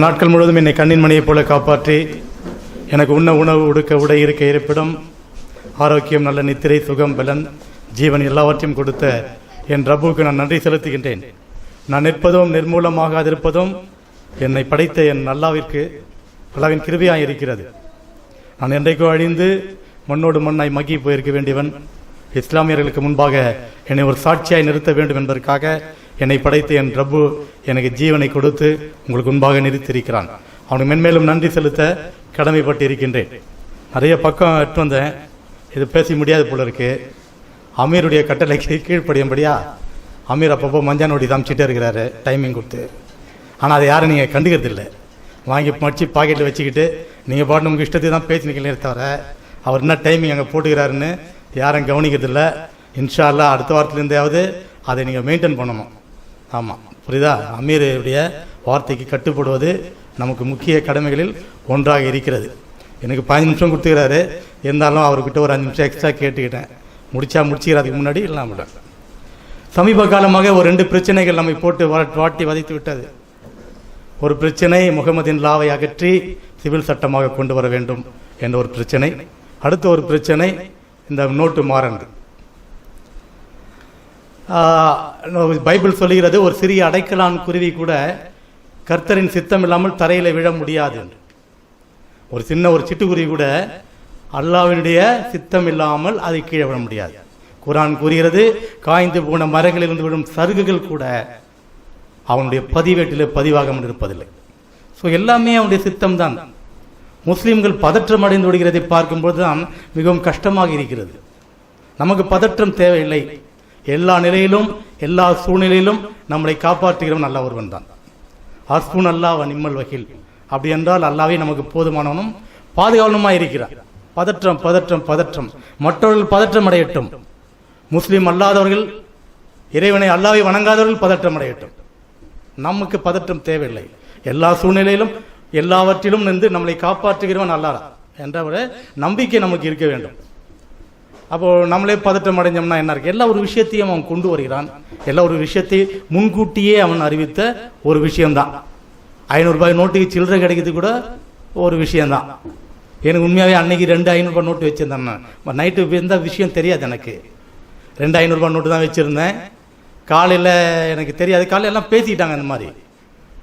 கடந்த நாட்கள் முழுவதும் என்னை கண்ணின் மணியைப் போல காப்பாற்றி எனக்கு உண்ண உணவு உடுக்க உடை இருக்க இருப்பிடம் ஆரோக்கியம் நல்ல நித்திரை சுகம் பலன் ஜீவன் எல்லாவற்றையும் கொடுத்த என் ரப்புவுக்கு நான் நன்றி செலுத்துகின்றேன். நான் நிற்பதும் நிர்மூலமாகாதிருப்பதும் என்னை படைத்த என் அல்லாவிற்கு அல்லாவின் கிருபையாய் இருக்கிறது. நான் என்றைக்கோ அழிந்து மண்ணோடு மண்ணாய் மக்கி போயிருக்க வேண்டியவன் இஸ்லாமியர்களுக்கு முன்பாக என்னை ஒரு சாட்சியாய் நிறுத்த வேண்டும் என்பதற்காக என்னை படைத்த என் ரப்பு எனக்கு ஜீவனை கொடுத்து உங்களுக்கு முன்பாக நிறுத்தியிருக்கிறான். அவனுக்கு மென்மேலும் நன்றி செலுத்த கடமைப்பட்டு இருக்கின்றேன் நிறைய பக்கம் எடுத்து வந்தேன். இது பேச முடியாது போல இருக்கு. அமீருடைய கட்டளைக்கு கீழ்ப்படியும்படியா அமீர் அப்பப்போ மஞ்சான் ஒடி தாமிச்சிட்டே இருக்கிறாரு டைமிங் கொடுத்து. ஆனால் அதை யாரும் நீங்கள் கண்டுக்கிறதில்ல. வாங்கி மடிச்சு பாக்கெட்டில் வச்சுக்கிட்டு நீங்கள் பாட்டு உங்கள் இஷ்டத்தை தான் பேசினீங்களே தவிர அவர் என்ன டைமிங் அங்கே போட்டுக்கிறாருன்னு யாரும் கவனிக்கிறதில்ல. இன்ஷால்லா அடுத்த வாரத்துலேருந்தாவது அதை நீங்கள் மெயின்டைன் பண்ணணும். ஆமாம் புரியுதா? அமீருடைய வார்த்தைக்கு கட்டுப்படுவது நமக்கு முக்கிய கடமைகளில் ஒன்றாக இருக்கிறது. எனக்கு பதினஞ்சு நிமிஷம் கொடுத்துக்கிறாரு. இருந்தாலும் அவர்கிட்ட ஒரு அஞ்சு நிமிஷம் எக்ஸ்ட்ரா கேட்டுக்கிட்டேன். முடிச்சா முடிச்சுக்கிறதுக்கு முன்னாடி இல்லாமல் சமீப காலமாக ஒரு ரெண்டு பிரச்சனைகள் நம்மை போட்டு வாட்டி வதைத்து விட்டது. ஒரு பிரச்சனை முகமதின் லாவை அகற்றி சிவில் சட்டமாக கொண்டு வர வேண்டும் என்ற ஒரு பிரச்சனை. அடுத்த ஒரு பிரச்சனை இந்த நோட்டு மாறன்று. பைபிள் சொல்லுகிறது ஒரு சிறிய அடைக்கலான் குருவி கூட கர்த்தரின் சித்தம் இல்லாமல் தரையில் விழ முடியாது என்று. ஒரு சின்ன ஒரு சிட்டுக்குருவி கூட அல்லாவினுடைய சித்தம் இல்லாமல் அதை கீழே விழ முடியாது. குரான் கூறுகிறது காய்ந்து போன மரங்களிலிருந்து விழும் சருகுகள் கூட அவனுடைய பதிவேட்டில் பதிவாக இருப்பதில்லை. ஸோ எல்லாமே அவனுடைய சித்தம் தான் முஸ்லீம்கள் பதற்றம் அடைந்து விடுகிறதை பார்க்கும்போது தான் மிகவும் கஷ்டமாக இருக்கிறது. நமக்கு பதற்றம் தேவையில்லை. எல்லா நிலையிலும் எல்லா சூழ்நிலையிலும் நம்மளை காப்பாற்றுகிறவன் நல்ல ஒருவன் தான் அஸ்புன் அல்லாஹ் நிம்மல் வகில். அப்படி என்றால் அல்லாவே நமக்கு போதுமானவனும் பாதுகாவலமாக இருக்கிறார். பதற்றம் பதற்றம் பதற்றம். மற்றவர்கள் பதற்றம் அடையட்டும். முஸ்லீம் அல்லாதவர்கள் இறைவனை அல்லாவை வணங்காதவர்கள் பதற்றம் அடையட்டும். நமக்கு பதற்றம் தேவையில்லை. எல்லா சூழ்நிலையிலும் எல்லாவற்றிலும் நின்று நம்மளை காப்பாற்றுகிறவன் அல்லாரா என்ற ஒரு நம்பிக்கை நமக்கு இருக்க வேண்டும். அப்போ நம்மளே பதட்டம் அடைஞ்சோம்னா என்ன இருக்கு? எல்லா ஒரு விஷயத்தையும் அவன் கொண்டு வருகிறான். எல்லா ஒரு விஷயத்தை முன்கூட்டியே அவன் அறிவித்த ஒரு விஷயம்தான். ஐநூறுரூபாய் நோட்டுக்கு சில்லறை கிடைக்கிறது கூட ஒரு விஷயம்தான். எனக்கு உண்மையாகவே அன்னைக்கு ரெண்டு ஐநூறுரூபா நோட்டு வச்சுருந்தேன் நான். நைட்டு எந்த விஷயம் தெரியாது எனக்கு. ரெண்டு ஐநூறுரூபா நோட்டு தான் வச்சுருந்தேன். காலையில் எனக்கு தெரியாது. காலையில் எல்லாம் பேசிக்கிட்டாங்க இந்த மாதிரி.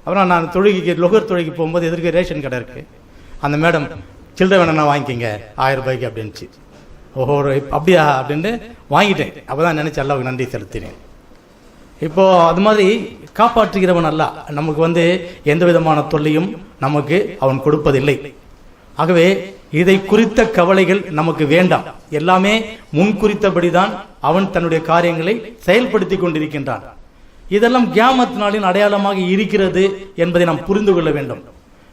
அப்புறம் நான் தொழுகைக்கு லொகர் தொழுகைக்கு போகும்போது எதிர்க்க ரேஷன் கடை இருக்குது அந்த மேடம் சில்லறை வேணா வாங்கிக்கிங்க ஆயிரம் ரூபாய்க்கு அப்படின்ச்சு ஓஹோ அப்படியா அப்படின்ட்டு வாங்கிட்டேன். அப்போ தான் நினச்சி அல்லாவுக்கு நன்றி செலுத்தினேன். இப்போது அது மாதிரி காப்பாற்றுகிறவன் அல்ல. நமக்கு வந்து எந்த விதமான தொல்லையும் நமக்கு அவன் கொடுப்பதில்லை. ஆகவே இதை குறித்த கவலைகள் நமக்கு வேண்டாம். எல்லாமே முன் குறித்தபடிதான் அவன் தன்னுடைய காரியங்களை செயல்படுத்தி கொண்டிருக்கின்றான். இதெல்லாம் கியாமத் நாளின் அடையாளமாக இருக்கிறது என்பதை நாம் புரிந்து கொள்ள வேண்டும்.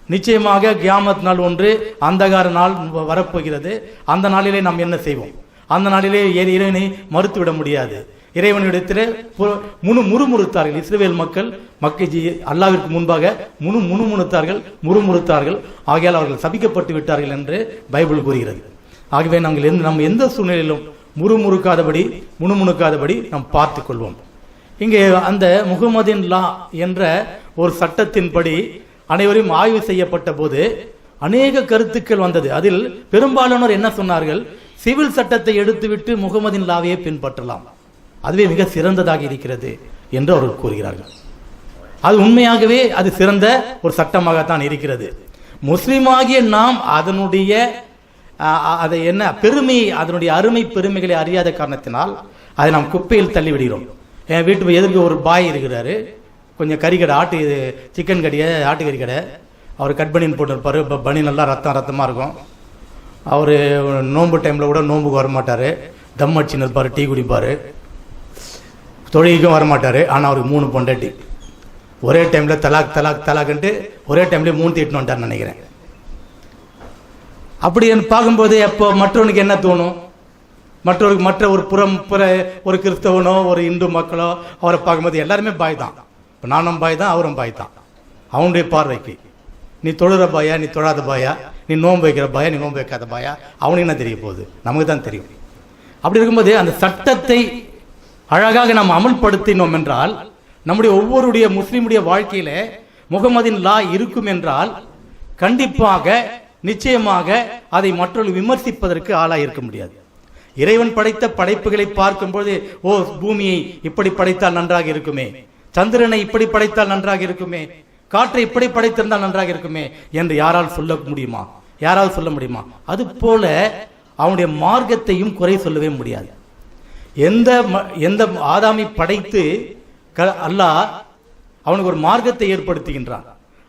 நிச்சயமாக கியாமத் நாள் ஒன்று அந்தகார நாள் வ- வரப்போகிறது. அந்த நாளிலே நாம் என்ன செய்வோம்? அந்த நாளிலே இறைவனை மறுத்துவிட முடியாது. இறைவனிடத்தில் பு- முணு முறுமுறுத்தார்கள். இஸ்ரேல் மக்கள் மக்கள் ஜி- அல்லாவிற்கு முன்பாக முணு முணுமுணுத்தார்கள் முறுமுறுத்தார்கள். ஆகையால் அவர்கள் சபிக்கப்பட்டு விட்டார்கள் என்று பைபிள் கூறுகிறது. ஆகவே நாங்கள் எந்த நம் எந்த சூழ்நிலையிலும் முறுமுறுக்காதபடி முணுமுணுக்காதபடி நாம் பார்த்து கொள்வோம். இங்கே அந்த முகமதின் லா என்ற ஒரு சட்டத்தின்படி அனைவரையும் ஆய்வு செய்யப்பட்ட போது அநேக கருத்துக்கள் வந்தது. அதில் பெரும்பாலானோர் என்ன சொன்னார்கள்? சிவில் சட்டத்தை எடுத்துவிட்டு முகமதின் லாவையை பின்பற்றலாம். அதுவே மிக சிறந்ததாக இருக்கிறது என்று அவர்கள் கூறுகிறார்கள். அது உண்மையாகவே அது சிறந்த ஒரு சட்டமாகத்தான் இருக்கிறது. முஸ்லீமாகிய நாம் அதனுடைய அதை என்ன பெருமை அதனுடைய அருமை பெருமைகளை அறியாத காரணத்தினால் அதை நாம் குப்பையில் தள்ளிவிடுகிறோம். என் வீட்டு எதிர்க்க ஒரு பாய் இருக்கிறாரு. கொஞ்சம் கறிக்கடை ஆட்டு இது சிக்கன் கடையை ஆட்டுக்கறி கடை அவர் கட் பனியன் போட்டிருப்பாரு. இப்போ பனி நல்லா ரத்தம் ரத்தமாக இருக்கும். அவர் நோன்பு டைமில் கூட நோன்புக்கு வரமாட்டார். தம் அடிச்சுன்னு இருப்பார் டீ குடிப்பார். தொழிலுக்கும் வரமாட்டார். ஆனால் அவருக்கு மூணு பொண்டாட்டி. ஒரே டைமில் தலாக் தலாக் தலாக்ன்ட்டு ஒரே டைம்லேயே மூணு தீட்டுன்னு வந்துட்டார்னு நினைக்கிறேன். அப்படி பார்க்கும்போது எப்போ மற்றவனுக்கு என்ன தோணும்? மற்றவருக்கு மற்ற ஒரு புறம் புற ஒரு கிறிஸ்தவனோ ஒரு இந்து மக்களோ அவரை பார்க்கும்போது எல்லாருமே பாய் தான். இப்போ நானும் பாய் தான் அவரும் பாய் தான். அவனுடைய பார்வைக்கு. நீ தொழுற பாயா நீ தொழாத பாயா நீ நோன்பு வைக்கிற பாயா நீ நோன்பு வைக்காத பாயா அவனுக்கு என்ன தெரிய போகுது? நமக்கு தான் தெரியும். அப்படி இருக்கும்போது அந்த சட்டத்தை அழகாக நாம் அமல்படுத்தினோம் என்றால் நம்முடைய ஒவ்வொருடைய முஸ்லீமுடைய வாழ்க்கையில முகமதின் லா இருக்கும் என்றால் கண்டிப்பாக நிச்சயமாக அதை மற்றொரு விமர்சிப்பதற்கு ஆளாக இருக்க முடியாது. இறைவன் படைத்த படைப்புகளை பார்க்கும்போது ஓ பூமியை இப்படி படைத்தால் நன்றாக இருக்குமே. சந்திரனை இப்படி படைத்தால் நன்றாக இருக்குமே? காற்றை இப்படி படைத்திருந்தால் நன்றாக இருக்குமே? என்று யாரால் சொல்ல முடியுமா? யாரால் சொல்ல முடியுமா? அது போல அவனுடைய மார்க்கத்தையும் குறை சொல்லவே முடியாது. எந்த ம- எந்த ஆதாமி படைத்து க- அல்லாஹ் அவனுக்கு ஒரு மார்க்கத்தை ஏற்படுத்துகின்றான்.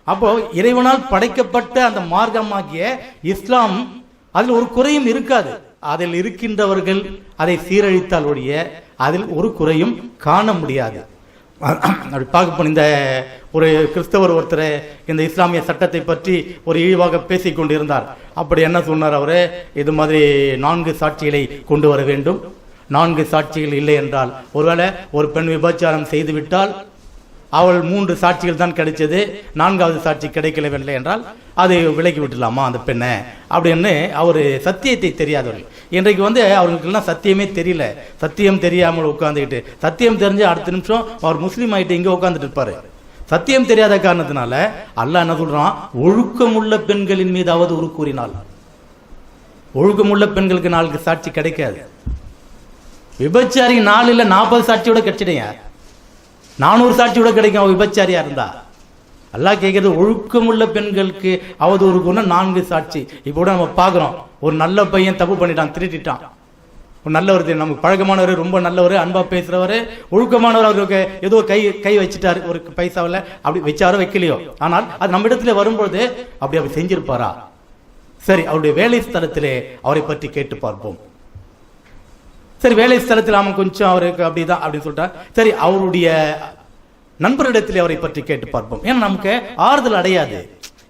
அப்போ இறைவனால் படைக்கப்பட்ட அந்த மார்க்கமாகிய இஸ்லாம் அதில் ஒரு குறையும் இருக்காது. அதில் இருக்கின்றவர்கள் அதை சீரழித்தால் ஒழிய அதில் ஒரு குறையும் காண முடியாது. அப்படி பார்க்க போன இந்த ஒரு கிறிஸ்தவர் ஒருத்தர் இந்த இஸ்லாமிய சட்டத்தை பற்றி ஒரு இழிவாக பேசி கொண்டிருந்தார். அப்படி என்ன சொன்னார் அவரு? இது மாதிரி நான்கு சாட்சிகளை கொண்டு வர வேண்டும். நான்கு சாட்சிகள் இல்லை என்றால் ஒருவேளை ஒரு பெண் விபச்சாரம் செய்துவிட்டால் அவள் மூன்று சாட்சிகள் தான் கிடைச்சது. நான்காவது சாட்சி கிடைக்கலவில்லை என்றால் அதை விலக்கி விட்டுலாமா அந்த பெண்ணை? அப்படின்னு அவர் சத்தியத்தை தெரியாதவர்கள் இன்றைக்கு வந்து அவர்களுக்கெல்லாம் சத்தியமே தெரியல. சத்தியம் தெரியாமல் உட்காந்துக்கிட்டு சத்தியம் தெரிஞ்சு அடுத்த நிமிஷம் அவர் முஸ்லீம் ஆயிட்டு இங்கே உட்காந்துட்டு இருப்பாரு. சத்தியம் தெரியாத காரணத்தினால அல்லாஹ் என்ன சொல்றான்? ஒழுக்கமுள்ள பெண்களின் மீதாவது ஒரு கூறினாள் ஒழுக்கமுள்ள பெண்களுக்கு நாளுக்கு சாட்சி கிடைக்காது. விபச்சாரி நாலு நாற்பது சாட்சியோட கிடைச்சிடையா நானூறு சாட்சியோட கிடைக்கும் அவள் விபச்சாரியா இருந்தா. எல்லாம் கேட்கறது ஒழுக்கமுள்ள பெண்களுக்கு அவதூறு குணம் நான்கு சாட்சி. இப்போ கூட நம்ம பார்க்குறோம் ஒரு நல்ல பையன் தப்பு பண்ணிட்டான் திருட்டிட்டான். ஒரு நல்லவர் தெரியும், நமக்கு பழக்கமானவர் ரொம்ப நல்லவர் அன்பா பேசுறவர் ஒழுக்கமானவர் அவருக்கு ஏதோ கை கை வச்சுட்டாரு ஒரு பைசாவில் அப்படி வச்சாரோ வைக்கலையோ. ஆனால் அது நம்ம இடத்துல வரும்பொழுது அப்படி அப்படி செஞ்சிருப்பாரா? சரி அவருடைய வேலை ஸ்தலத்திலே அவரை பற்றி கேட்டு பார்ப்போம். சரி வேலை ஸ்தலத்தில் அவன் கொஞ்சம் அவருக்கு அப்படிதான் அப்படின்னு சொல்லிட்டா சரி அவருடைய நண்பரிடத்தில் அவரை பற்றி கேட்டு பார்ப்போம். ஏன்னா நமக்கு ஆறுதல் அடையாது.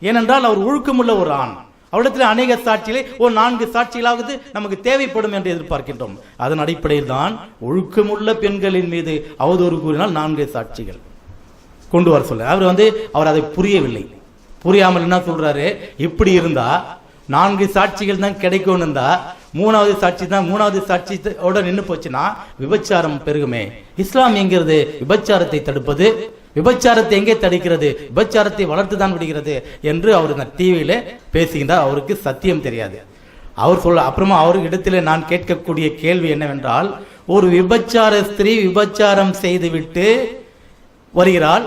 ஏனென்றால் அவர் ஒழுக்கமுள்ள ஒரு ஆண். அவரிடத்தில் அநேக சாட்சிகளை ஒரு நான்கு சாட்சிகளாவது நமக்கு தேவைப்படும் என்று எதிர்பார்க்கின்றோம். அதன் அடிப்படையில் தான் ஒழுக்கமுள்ள பெண்களின் மீது அவதூறு கூறினால் நான்கு சாட்சிகள். கொண்டு வர சொல்ல. அவர் வந்து அவர் அதை புரியவில்லை. புரியாமல் என்ன சொல்றாரு? இப்படி இருந்தா நான்கு சாட்சிகள் தான் கிடைக்கும்னு இருந்தா மூணாவது சாட்சி தான் மூணாவது சாட்சியோட நின்னு போச்சுன்னா விபச்சாரம் பெருகுமே. இஸ்லாம் என்கிறது விபச்சாரத்தை தடுப்பது விபச்சாரத்தை எங்கே தடுக்கிறது விபச்சாரத்தை வளர்த்து தான் விடுகிறது என்று அவர் இந்த டிவியில பேசுகின்றார். அவருக்கு சத்தியம் தெரியாது. அவர் சொல்ல அப்புறமா அவர் இடத்துல நான் கேட்கக்கூடிய கேள்வி என்னவென்றால் ஒரு விபச்சார ஸ்திரீ விபச்சாரம் செய்துவிட்டு வருகிறாள்.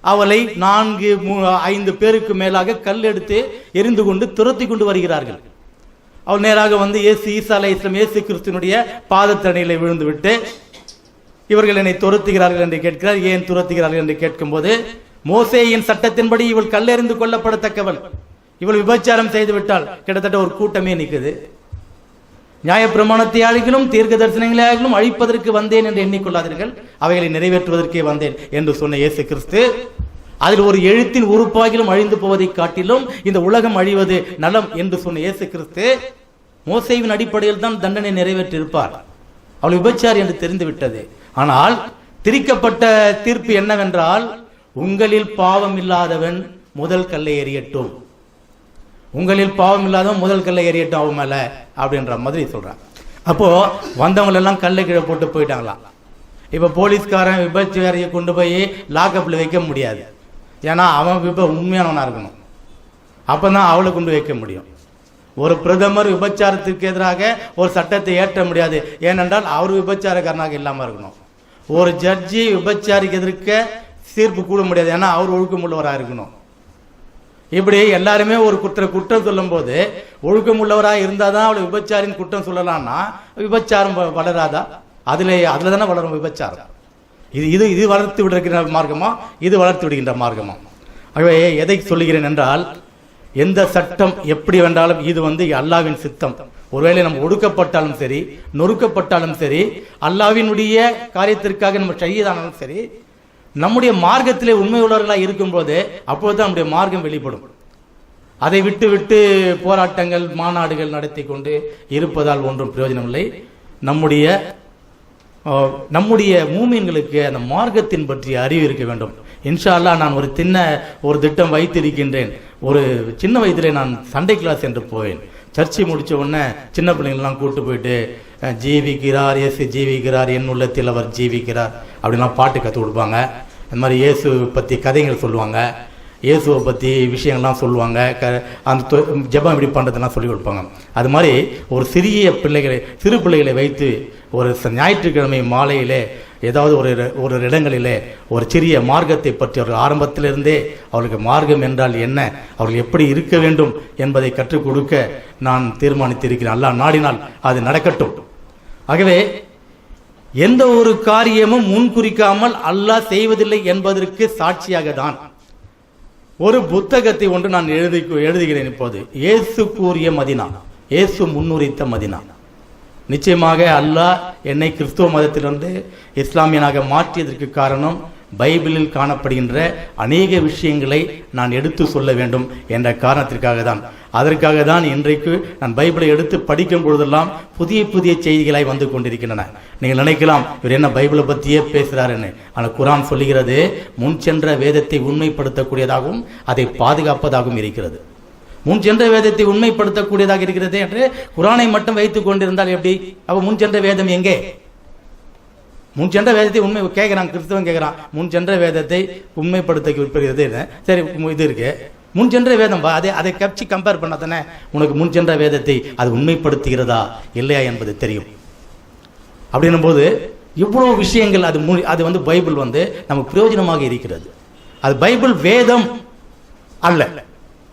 அவளை நான்கு மூ- ஐந்து பேருக்கு மேலாக கல் எடுத்து எரிந்து கொண்டு துரத்தி கொண்டு வருகிறார்கள். அவள் நேராக வந்து ஏசு ஈசா அலை இஸ்லாம் ஏசு கிறிஸ்துனுடைய பாதத்தணையில விழுந்து விட்டு இவர்கள் என்னை துரத்துகிறார்கள் என்று கேட்கிறார். ஏன் துரத்துகிறார்கள் என்று கேட்கும்போது மோசேயின் சட்டத்தின்படி இவள் கல்லெறிந்து கொல்லப்படத்தக்கவள். இவள் விபச்சாரம் செய்து விட்டால் கிட்டத்தட்ட ஒரு கூட்டமே நிற்குது நியாயப்பிரமாணத்தை ஆகிலும் தீர்க்க தரிசனங்களாகிலும் அழிப்பதற்கு வந்தேன் என்று எண்ணிக்கொள்ளாதீர்கள். அவைகளை நிறைவேற்றுவதற்கே வந்தேன் என்று சொன்ன இயேசு கிறிஸ்து அதில் ஒரு எழுத்தின் உறுப்பாகிலும் அழிந்து போவதை காட்டிலும் இந்த உலகம் அழிவது நலம் என்று சொன்ன இயேசு கிறிஸ்து மோசைவின் அடிப்படையில் தான் தண்டனை நிறைவேற்றிருப்பார் அவள் விபச்சாரி என்று தெரிந்துவிட்டது. ஆனால் திரிக்கப்பட்ட தீர்ப்பு என்னவென்றால் உங்களில் பாவம் இல்லாதவன் முதல் கல்லை எறியட்டும். உங்களில் பாவம் இல்லாதவன் முதல் கல்லை எறியட்டும் அவன் மேல அப்படின்ற மாதிரி சொல்றான். அப்போ வந்தவங்க எல்லாம் கல்லை கீழே போட்டு போயிட்டாங்களாம். இப்ப போலீஸ்காரன் விபச்சாரியை கொண்டு போய் லாக்அப்ல வைக்க முடியாது. ஏன்னா அவன் இப்போ உண்மையானவனாக இருக்கணும். அப்போ தான் அவளை கொண்டு வைக்க முடியும். ஒரு பிரதமர் விபச்சாரத்திற்கு எதிராக ஒரு சட்டத்தை ஏற்ற முடியாது. ஏனென்றால் அவர் விபச்சாரக்காரனாக இல்லாமல் இருக்கணும். ஒரு ஜட்ஜி விபச்சாரிக்கு எதிர்க்க தீர்ப்பு கூட முடியாது. ஏன்னா அவர் ஒழுக்கமுள்ளவராக இருக்கணும். இப்படி எல்லாருமே ஒரு குற்ற குற்றம் சொல்லும்போது ஒழுக்கம் உள்ளவராக இருந்தால் தான் அவளை விபச்சாரின் குற்றம் சொல்லலாம்னா விபச்சாரம் வ- வளராதா? அதில் அதில் தானே வளரும் விபச்சாரம். இது இது இது வளர்த்து விடுகின்ற மார்க்கமா? இது வளர்த்து விடுகின்ற மார்க்கமா? ஆகவே எதை சொல்லுகிறேன் என்றால் எந்த சட்டம் எப்படி வேண்டாலும் இது வந்து அல்லாவின் சித்தம். ஒருவேளை நம்ம ஒடுக்கப்பட்டாலும் சரி நொறுக்கப்பட்டாலும் சரி அல்லாவினுடைய காரியத்திற்காக நம்ம செய்யதானாலும் சரி நம்முடைய மார்க்கத்திலே உண்மை உள்ளவர்களாக இருக்கும்போது அப்பொழுது நம்முடைய மார்க்கம் வெளிப்படும். அதை விட்டு விட்டு போராட்டங்கள் மாநாடுகள் நடத்தி கொண்டு இருப்பதால் ஒன்றும் பிரயோஜனம் இல்லை நம்முடைய நம்முடைய மூமியன்களுக்கு அந்த மார்க்கத்தின் பற்றிய அறிவு இருக்க வேண்டும். இன்ஷா நான் ஒரு சின்ன ஒரு திட்டம் வைத்திருக்கின்றேன். ஒரு சின்ன வயதிலே நான் சண்டே கிளாஸ் என்று போவேன். சர்ச்சை முடித்த உடனே சின்ன பிள்ளைங்கள்லாம் கூட்டு போயிட்டு ஜீவிக்கிறார் இயேசு ஜீவிக்கிறார் என் உள்ளத்தில் அவர் ஜீவிக்கிறார். அப்படின்லாம் பாட்டு கற்றுக் கொடுப்பாங்க. இந்த மாதிரி இயேசு பற்றி கதைகள் சொல்லுவாங்க. இயேசுவை பற்றி விஷயங்கள்லாம் சொல்லுவாங்க. க அந்த தொ- ஜெபம் எப்படி பண்ணுறதுலாம் சொல்லி கொடுப்பாங்க. அது மாதிரி ஒரு சிறிய பிள்ளைகளை சிறு பிள்ளைகளை வைத்து ஒரு ச- ஞாயிற்றுக்கிழமை மாலையிலே ஏதாவது ஒரு ஒரு இடங்களிலே ஒரு சிறிய மார்க்கத்தை பற்றி அவர்கள் ஆரம்பத்திலிருந்தே அவர்களுக்கு மார்க்கம் என்றால் என்ன அவர்கள் எப்படி இருக்க வேண்டும் என்பதை கற்றுக் கொடுக்க நான் தீர்மானித்திருக்கிறேன். அல்லாஹ் நாடினால் அது நடக்கட்டும். ஆகவே எந்த ஒரு காரியமும் முன்குறிக்காமல் அல்லாஹ் செய்வதில்லை என்பதற்கு சாட்சியாக தான் ஒரு புத்தகத்தை ஒன்று நான் எழுதி எழுதுகிறேன் இப்போது. இயேசு கூறிய மதினா இயேசு முன்னுரைத்த மதினா. நிச்சயமாக அல்லாஹ் என்னை கிறிஸ்துவ மதத்திலிருந்து இஸ்லாமியனாக மாற்றியதற்கு காரணம் பைபிளில் காணப்படுகின்ற அநேக விஷயங்களை நான் எடுத்து சொல்ல வேண்டும் என்ற காரணத்திற்காக தான் அதற்காக தான் இன்றைக்கு நான் பைபிளை எடுத்து படிக்கும் பொழுதெல்லாம் புதிய புதிய செய்திகளாய் வந்து கொண்டிருக்கின்றன. நீங்கள் நினைக்கலாம் இவர் என்ன பைபிளை பற்றியே பேசுகிறாருன்னு ஆனால் குரான் சொல்லுகிறது முன் சென்ற வேதத்தை உண்மைப்படுத்தக்கூடியதாகவும் அதை பாதுகாப்பதாகவும் இருக்கிறது. முன் சென்ற வேதத்தை உண்மைப்படுத்தக்கூடியதாக இருக்கிறது என்று குரானை மட்டும் வைத்துக் கொண்டிருந்தால் எப்படி? அப்போ முன் சென்ற வேதம் எங்கே? முன் சென்ற வேதத்தை உண்மை கேட்குறான் கிறிஸ்தவன் கேட்குறான் முன் சென்ற வேதத்தை உண்மைப்படுத்த விரும்புகிறது சரி இது இருக்கு. முன் சென்ற வேதம் பா, அதை அதை கப்சி கம்பேர் பண்ண தானே? உனக்கு முன் சென்ற வேதத்தை அது உண்மைப்படுத்துகிறதா? இல்லையா என்பது தெரியும். அப்படின்னும் போது இவ்வளோ விஷயங்கள் அது மு- அது வந்து பைபிள் வந்து நமக்கு பிரயோஜனமாக இருக்கிறது. அது பைபிள் வேதம் அல்ல.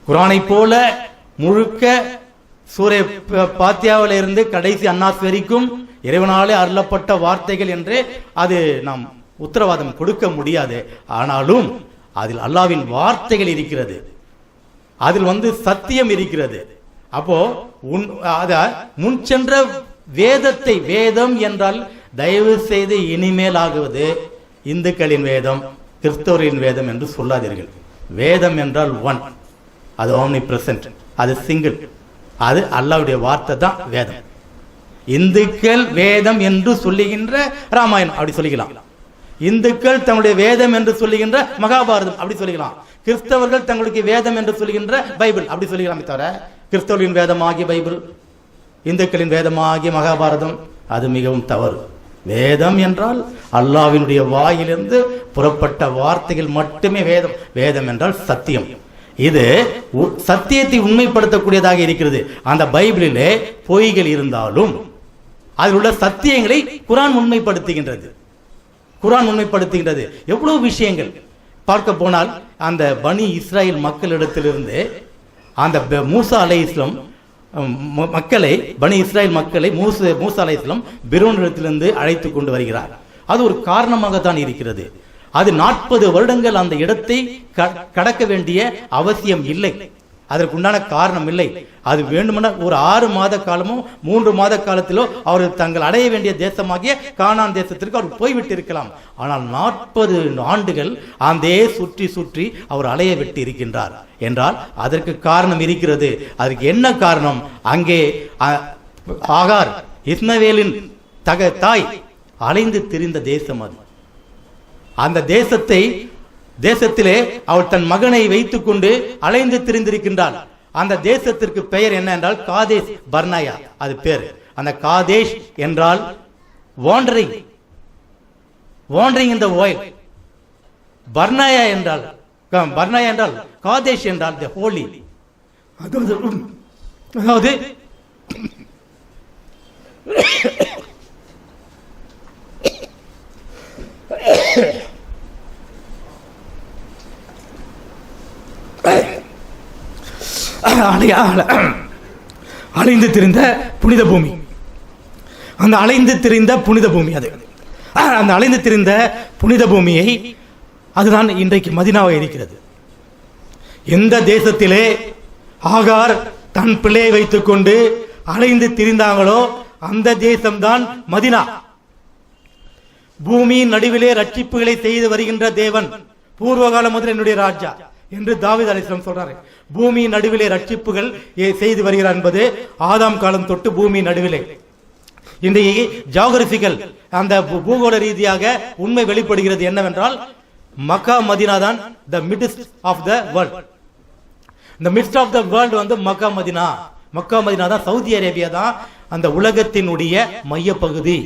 குரானை போல முழுக்க சூரிய பாத்தியாவில இருந்து கடைசி அன்னாஸ் வரைக்கும் இறைவனாலே அருளப்பட்ட வார்த்தைகள் என்று அது நாம் உத்தரவாதம் கொடுக்க முடியாது. ஆனாலும் அதில் அல்லாவின் வார்த்தைகள் இருக்கிறது. அதில் வந்து சத்தியம் இருக்கிறது. அப்போ உன் அத முன் சென்ற வேதத்தை வேதம் என்றால் தயவு செய்து இனிமேல் ஆகுவது இந்துக்களின் வேதம் கிறிஸ்தவரின் வேதம் என்று சொல்லாதீர்கள். வேதம் என்றால் ஒன் அது ஓம்னி பிரசன்ட் அது சிங்கிள் அது அல்லாவுடைய வார்த்தை தான் வேதம். இந்துக்கள் வேதம் என்று சொல்லுகின்ற ராமாயணம். அப்படி சொல்லிக்கலாம். இந்துக்கள் தங்களுடைய வேதம் என்று சொல்லுகின்ற மகாபாரதம் அப்படி சொல்லிக்கலாம். கிறிஸ்தவர்கள் தங்களுக்கு வேதம் என்று சொல்லுகின்ற பைபிள் அப்படி சொல்லிக்கலாமே தவிர கிறிஸ்தவர்களின் வேதமாகிய பைபிள் இந்துக்களின் வேதமாகிய மகாபாரதம் அது மிகவும் தவறு. வேதம் என்றால் அல்லாவினுடைய வாயிலிருந்து புறப்பட்ட வார்த்தைகள் மட்டுமே வேதம். வேதம் என்றால் சத்தியம். இது உ- சத்தியத்தை உண்மைப்படுத்தக்கூடியதாக இருக்கிறது. அந்த பைபிளிலே பொய்கள் இருந்தாலும் அதில் உள்ள சத்தியங்களை குரான் உண்மைப்படுத்துகின்றது. குரான் உண்மைப்படுத்துகின்றது. எவ்வளவு விஷயங்கள். பார்க்க போனால் அந்த பனி இஸ்ராயல் மக்களிடத்திலிருந்து அந்த மூசா அலை இஸ்லாம் மக்களை பனி இஸ்ராயல் மக்களை மூசு மூசா அலை இஸ்லாம் பிரோனிடத்திலிருந்து அழைத்து கொண்டு வருகிறார். அது ஒரு காரணமாக தான் இருக்கிறது. அது நாற்பது வருடங்கள் அந்த இடத்தை க- கடக்க வேண்டிய அவசியம் இல்லை. அதற்குண்டான காரணம் இல்லை அது வேண்டுமென ஒரு ஆறு மாத காலமோ மூன்று மாத காலத்திலோ அவர்கள் தங்கள் அடைய வேண்டிய தேசமாகிய கானான் தேசத்திற்கு அவர் போய்விட்டு இருக்கலாம் ஆனால் நாற்பது ஆண்டுகள் அந்தே சுற்றி சுற்றி அவர் அலைய விட்டு இருக்கின்றார் என்றால் அதற்கு காரணம் இருக்கிறது. அதற்கு என்ன காரணம்? அங்கே ஆகார் இஸ்மவேலின் தக தாய் அலைந்து திரிந்த தேசம் அது. அந்த தேசத்தை தேசத்திலே அவள் தன் மகனை வைத்துக்கொண்டு அலைந்து திரிந்திருக்கின்றாள். அந்த தேசத்திற்கு பெயர் என்ன என்றால் காதேஷ் பர்னாயா அது பேர். அந்த காதேஷ் என்றால் வாண்டரிங் வாண்டரிங் இந்த ஓயில் பர்னாயா என்றால் பர்னாயா என்றால் காதேஷ் என்றால் தி ஹோலி அதாவது அதாவது அலை- அலை- அலைந்து திரிந்த புனித பூமி. அந்த அலைந்து திரிந்த புனித பூமி அது. அந்த அலைந்து திரிந்த புனித பூமியை அதுதான் இன்றைக்கு மதினாவாக இருக்கிறது எந்த தேசத்திலே ஆகார் தன் பிள்ளையை வைத்துக்கொண்டு அலைந்து திரிந்தாங்களோ அந்த தேசம்தான் மதினா. பூமியின் நடுவிலே ரட்சிப்புகளை செய்து வருகின்ற தேவன் பூர்வகாலம் முதல் என்னுடைய ராஜா. என்று தாவீது அலிஸ்லாம் சொல்றாரு. பூமியின் நடுவிலே ரட்சிப்புகள் செய்து வருகிறார் என்பது ஆதாம் காலம் தொட்டு பூமியின் நடுவிலே. இன்றைக்கு ஜாகிரபிக்கல் அந்த பூகோள ரீதியாக உண்மை வெளிப்படுகிறது என்னவென்றால் மக்கா மதினா தான் the midst of the world இந்த மிஸ்ட் ஆஃப் த வேர்ல்டு வந்து மக்கா மதினா. மக்கா மதினா தான் சவுதி அரேபியா தான் அந்த உலகத்தினுடைய மையப்பகுதி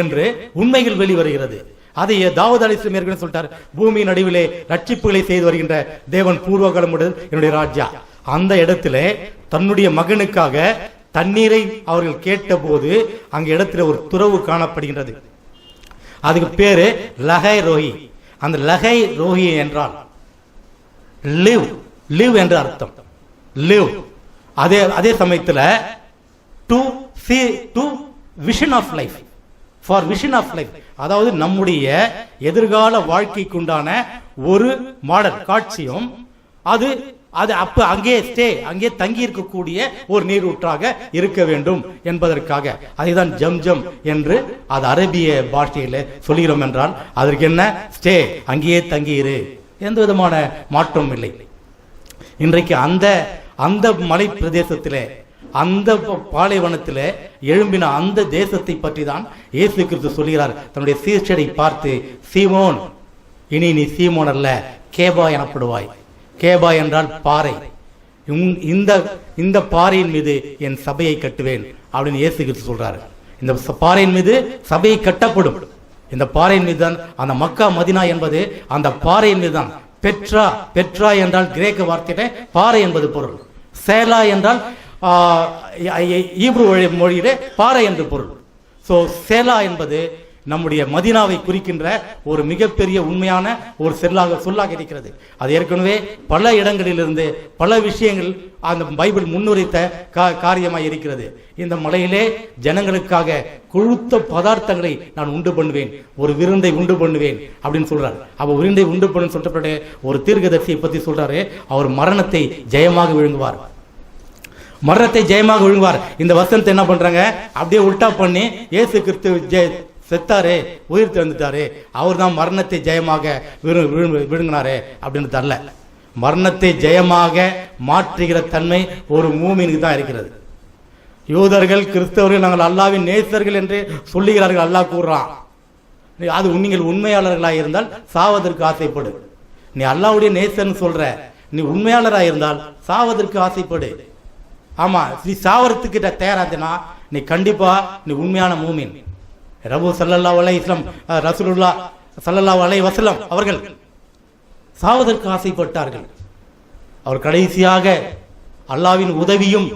என்று உண்மைகள் வெளிவருகிறது. அதை தாவூத் அலிஸ்லம் ஏற்கனவே சொல்லிட்டார். பூமியின் நடுவிலே ரட்சிப்புகளை செய்து வருகின்ற தேவன் பூர்வகாலமுடன் என்னுடைய ராஜா. அந்த இடத்துல தன்னுடைய மகனுக்காக தண்ணீரை அவர்கள் கேட்ட போது அங்க இடத்துல ஒரு துறவு காணப்படுகின்றது. அதுக்கு பேரு லகை ரோஹி. அந்த லகை ரோஹி என்றால் லிவ். லிவ் என்ற அர்த்தம். லிவ். அதே அதே சமயத்தில் to see to vision of life for vision of life அதாவது நம்முடைய எதிர்கால வாழ்க்கைக்குண்டான ஒரு மாடல் காட்சியும் அது அது அப்ப அங்கே ஸ்டே அங்கே தங்கி இருக்கக்கூடிய ஒரு நீரூற்றாக இருக்க வேண்டும் என்பதற்காக. அதுதான் ஜம் ஜம் என்று அது அரபிய பாஷையில சொல்கிறோம் என்றால் அதற்கு என்ன? ஸ்டே அங்கேயே தங்கியிரு. எந்த விதமான மாற்றமும் இல்லை. இன்றைக்கு அந்த அந்த மலை பிரதேசத்திலே அந்த பாலைவனத்தில் எழும்பின அந்த தேசத்தை பற்றி தான் இயேசு கிறிஸ்து சொல்கிறார் தன்னுடைய சீர்ச்சடை பார்த்து சீமோன் இனி நீ சீமோன் அல்ல கேபா எனப்படுவாய். கேபா என்றால் பாறை. இந்த இந்த பாறையின் மீது என் சபையை கட்டுவேன் அப்படின்னு இயேசு கிறிஸ்து சொல்றாரு. இந்த பாறையின் மீது சபையை கட்டப்படும். இந்த பாறையின் மீது தான் அந்த மக்கா மதினா என்பது அந்த பாறையின் மீது தான் பெட்ரா பெட்ரா என்றால் கிரேக்க வார்த்தையில பாறை என்பது பொருள். சேலா என்றால் ஈப்ரு மொழியிலே பாறை என்று பொருள். ஸோ சேலா என்பது நம்முடைய மதினாவை குறிக்கின்ற ஒரு மிகப்பெரிய உண்மையான ஒரு செல்லாக சொல்லாக இருக்கிறது. அது ஏற்கனவே பல இடங்களிலிருந்து பல விஷயங்கள் அந்த பைபிள் முன்னுரைத்த கா- காரியமாக இருக்கிறது. இந்த மலையிலே ஜனங்களுக்காக கொழுத்த பதார்த்தங்களை நான் உண்டு பண்ணுவேன். ஒரு விருந்தை உண்டு பண்ணுவேன் அப்படின்னு சொல்றாரு. அவர் விருந்தை உண்டு பண்ணு சொல்றப்பட ஒரு தீர்க்கதர்சியை பத்தி சொல்றாரு. அவர் மரணத்தை ஜெயமாக விழுங்குவார். மரணத்தை ஜெயமாக விழுங்குவார் இந்த வசனத்தை என்ன பண்றாங்க? அப்படியே உல்டா பண்ணி இயேசு கிறிஸ்து ஜெய செத்தாரே உயிர் திறந்துட்டாரே அவர் தான் மரணத்தை ஜெயமாக விழுங்கினாரே அப்படின்னு தரல. மரணத்தை ஜெயமாக மாற்றுகிற தன்மை ஒரு மூமினுக்கு தான் இருக்கிறது. யூதர்கள் கிறிஸ்தவர்கள் நாங்கள் அல்லாவின் நேசர்கள் என்று சொல்லுகிறார்கள் அல்லாஹ் கூறுறான். அது நீங்கள் உண்மையாளர்களாக இருந்தால் சாவதற்கு ஆசைப்படு. நீ அல்லாவுடைய நேசர்னு சொல்ற. நீ உண்மையாளராக இருந்தால் சாவதற்கு ஆசைப்படு. ஆமா நீ சாவரத்துக்கிட்ட தயாராத்தினா நீ கண்டிப்பா நீ உண்மையான மூமின். ரபு சல்லல்லா அலை இஸ்லாம் ரசூலுல்லா சல்லல்லா அலை வசலம் அவர்கள் சாவதற்கு ஆசைப்பட்டார்கள். அவர் கடைசியாக அல்லாவின் உதவியும்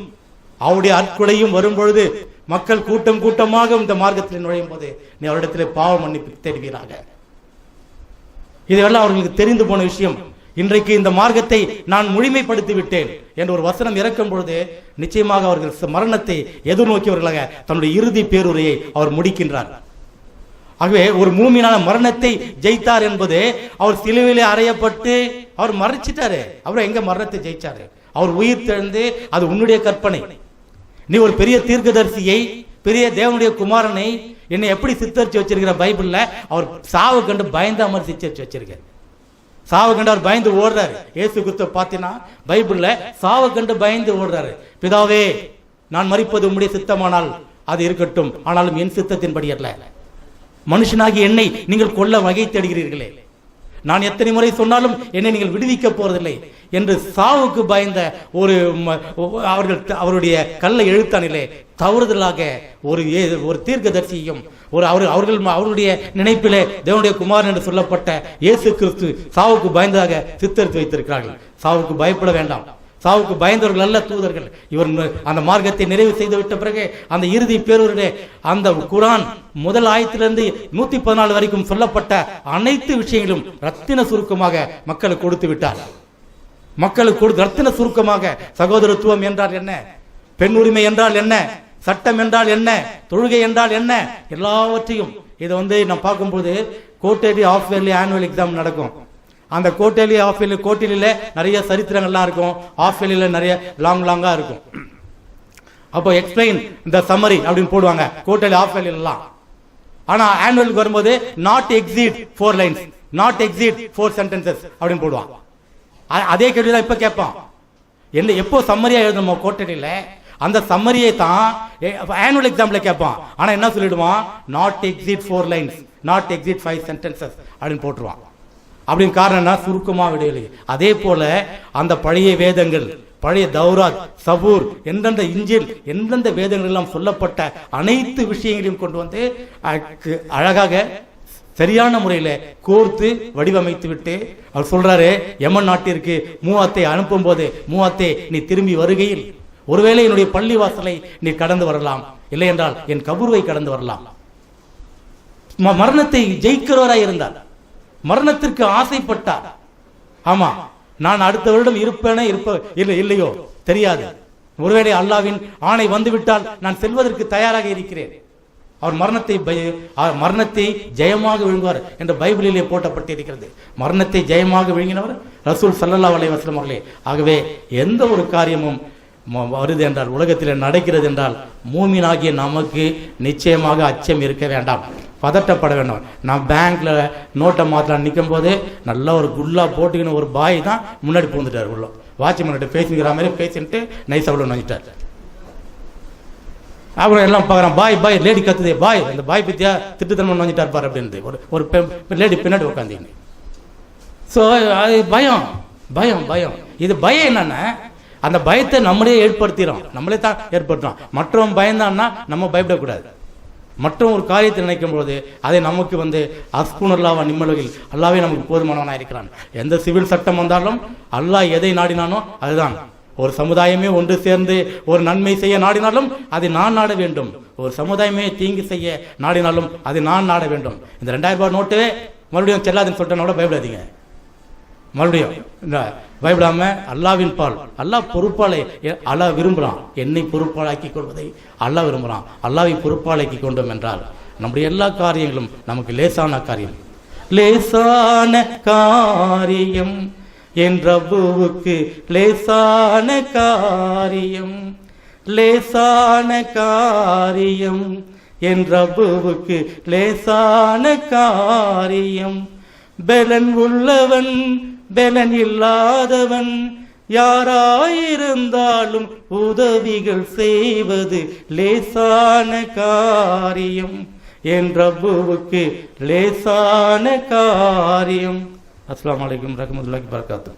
அவருடைய அற்கொலையும் வரும்பொழுது மக்கள் கூட்டம் கூட்டமாக இந்த மார்க்கத்தில் நுழையும் போது நீ அவரிடத்தில் பாவ மன்னிப்பு தேடுவீராக. இதெல்லாம் அவர்களுக்கு தெரிந்து போன விஷயம். இன்றைக்கு இந்த மார்க்கத்தை நான் முழுமைப்படுத்தி விட்டேன் என்ற ஒரு வசனம் இறக்கும் பொழுது நிச்சயமாக அவர்கள் மரணத்தை எதிர்நோக்கியவர்களாக தன்னுடைய இறுதி பேருரையை அவர் முடிக்கின்றார். ஆகவே ஒரு மூமினான மரணத்தை ஜெயித்தார் என்பது அவர் சிலுவையிலே அறையப்பட்டு அவர் மறைச்சிட்டாரு அவர் எங்க மரணத்தை ஜெயிச்சாரு? அவர் உயிர் தெழுந்து அது உன்னுடைய கற்பனை. நீ ஒரு பெரிய தீர்க்கதரிசியை பெரிய தேவனுடைய குமாரனை என்னை எப்படி சித்தரிச்சு வச்சிருக்கிற பைபிள்ல? அவர் சாவு கண்டு பயந்த மாதிரி சித்தரிச்சு வச்சிருக்க சாவு கண்டு பயந்து ஓடுறாரு. இயேசு கிறிஸ்துவ பார்த்தீங்கன்னா பைபிள்ல சாவு கண்டு பயந்து ஓடுறாரு. பிதாவே நான் மறிப்பது உம்முடைய சித்தமானால் அது இருக்கட்டும். ஆனாலும் என் சித்தத்தின்படி அல்ல. மனுஷனாகி என்னை நீங்கள் கொல்ல வகை தேடுகிறீர்களே. நான் எத்தனை முறை சொன்னாலும் என்னை நீங்கள் விடுவிக்க போறதில்லை என்று சாவுக்கு பயந்த ஒரு ம- அவர்கள் அவருடைய கல்லை எழுத்தானிலே தவறுதலாக ஒரு ஏ- ஒரு தீர்க்கதரிசியும் ஒரு அவர் அவர்கள் அவருடைய நினைப்பிலே தேவனுடைய குமாரன் என்று சொல்லப்பட்ட இயேசு கிறிஸ்து சாவுக்கு பயந்ததாக சித்தரித்து வைத்திருக்கிறார்கள். சாவுக்கு பயப்பட வேண்டாம். சாவுக்கு பயந்தவர்கள் அல்ல தூதர்கள். இவர் அந்த மார்க்கத்தை நிறைவு செய்து விட்ட பிறகு அந்த இறுதி பேரூரிலே அந்த குரான் முதல் ஆயத்திலிருந்து நூத்தி பதினாலு வரைக்கும் சொல்லப்பட்ட அனைத்து விஷயங்களும் ரத்தின சுருக்கமாக மக்களுக்கு கொடுத்து விட்டார். மக்களுக்கு கொடுத்து ரத்தின சுருக்கமாக சகோதரத்துவம் என்றால் என்ன? பெண் உரிமை என்றால் என்ன? சட்டம் என்றால் என்ன? தொழுகை என்றால் என்ன? எல்லாவற்றையும். இதை வந்து நான் பார்க்கும்போது quarterly of early annual exam நடக்கும். அந்த கோட்டேலி ஆஃப் இயர்லி நிறைய சரித்திரங்கள்லாம் இருக்கும். ஆஃப் இயர்லியில் நிறைய லாங் லாங்காக இருக்கும். அப்போ எக்ஸ்பிளைன் இந்த சம்மரி அப்படின்னு போடுவாங்க. கோட்டேலி ஆஃப் இயர்லாம் ஆனால் ஆனுவலுக்கு வரும்போது not exceed four lines not exceed four sentences அப்படின்னு போடுவான் அதே கேள்வி தான் இப்போ கேட்பான் என்ன எப்போ சம்மரியா எழுதணுமோ கோட்டடியில் அந்த சம்மரியை தான் ஆனுவல் எக்ஸாமில் கேட்பான் ஆனா என்ன சொல்லிடுவான்? Not exceed four lines not exceed five sentences அப்படின்னு போட்டுருவான். அப்படின்னு காரணம் என்ன? சுருக்கமா விடையில்லை அதே போல அந்த பழைய வேதங்கள் பழைய தௌராத் சபூர் எந்தெந்த இஞ்சில் எந்தெந்த வேதங்கள் எல்லாம் சொல்லப்பட்ட அனைத்து விஷயங்களையும் கொண்டு வந்து அழகாக சரியான முறையில் கோர்த்து வடிவமைத்து விட்டு அவர் சொல்றாரு எமன் நாட்டிற்கு மூவாத்தை அனுப்பும் போது மூவாத்தே நீ திரும்பி வருகையில் ஒருவேளை என்னுடைய பள்ளி வாசலை நீ கடந்து வரலாம். இல்லை என்றால் என் கபூர்வை கடந்து வரலாம். மரணத்தை ஜெயிக்கிறவராய் இருந்தார். மரணத்திற்கு ஆசைப்பட்டார். ஆமா நான் அடுத்த வருடம் இருப்பேனே இருப்ப இல்லை இல்லையோ தெரியாது. ஒருவேளை அல்லாவின் ஆணை வந்துவிட்டால் நான் செல்வதற்கு தயாராக இருக்கிறேன். அவர் மரணத்தை மரணத்தை ஜெயமாக விழுங்குவார் என்ற பைபிளிலே போட்டப்பட்டிருக்கிறது. மரணத்தை ஜெயமாக விழுங்கினவர் ரசூல் சல்லல்லா அலைவாஸ்லம் அவர்களே. ஆகவே எந்த ஒரு காரியமும் வருது என்றால் உலகத்தில் நடக்கிறது என்றால் மூமினாகிய நமக்கு நிச்சயமாக அச்சம் இருக்க வேண்டாம். பதட்டப்பட வேண்டாம். நான் பேங்க்ல நோட்டை மாத்தலாம் நிற்கும் போது நல்ல ஒரு குல்லா போட்டுக்கின்னு ஒரு பாய் தான் முன்னாடி பூந்துட்டார் உள்ள. வாட்ச்மேன்கிட்ட பேசிக்கிற மாதிரி பேசிட்டு நைஸ் உள்ள நுழைஞ்சிட்டார். அப்புறம் எல்லாம் பார்க்குறான் பாய் பாய் லேடி கத்துதே பாய். அந்த பாய் பத்தியா திட்டுத்தனமா நுழைஞ்சிட்டார் பாரு அப்படின்னு ஒரு ஒரு லேடி பின்னாடி உட்காந்தீங்க ஸோ அது பயம் பயம் பயம். இது பயம் என்னன்னா அந்த பயத்தை நம்மளே ஏற்படுத்திடும் நம்மளே தான் ஏற்படுத்துறோம். மற்றவன் பயந்தான்னா நம்ம பயப்படக்கூடாது. மற்ற ஒரு காரியத்தை நினைக்கும் பொழுது அதை நமக்கு வந்து அஸ்குனல்லாவா நிம்மலகில் அல்லாவே நமக்கு போதுமானவனாக இருக்கிறான். எந்த சிவில் சட்டம் வந்தாலும் அல்லாஹ் எதை நாடினானோ அதுதான். ஒரு சமுதாயமே ஒன்று சேர்ந்து ஒரு நன்மை செய்ய நாடினாலும் அதை நான் நாட வேண்டும். ஒரு சமுதாயமே தீங்கு செய்ய நாடினாலும் அதை நான் நாட வேண்டும். இந்த ரெண்டாயிரம் ரூபாய் நோட்டு மறுபடியும் செல்லாதுன்னு சொல்லிட்டேன்னா பயப்படாதீங்க. மறுபடியும் இந்த பயப்படாம அல்லாவின் பால் அல்லாஹ் பொறுப்பாளை அல்லாஹ் விரும்புகிறான் என்னை பொறுப்பாளாக்கி கொள்வதை அல்லாஹ் விரும்புகிறான் அல்லாவை பொறுப்பாளாக்கி கொண்டோம் என்றால் நம்முடைய எல்லா காரியங்களும் நமக்கு லேசான காரியம். லேசான காரியம் என் ரப்புவுக்கு லேசான காரியம். லேசான காரியம் என் ரப்புவுக்கு லேசான காரியம். பெலன் உள்ளவன் பெலன் இல்லாதவன் யாராயிருந்தாலும் உதவிகள் செய்வது லேசான காரியம். என் ரப்புவுக்கு லேசான காரியம். அஸ்லாம் வலைக்கம் ரஹ்மத்துல்லாஹி வபரகாத்துஹு.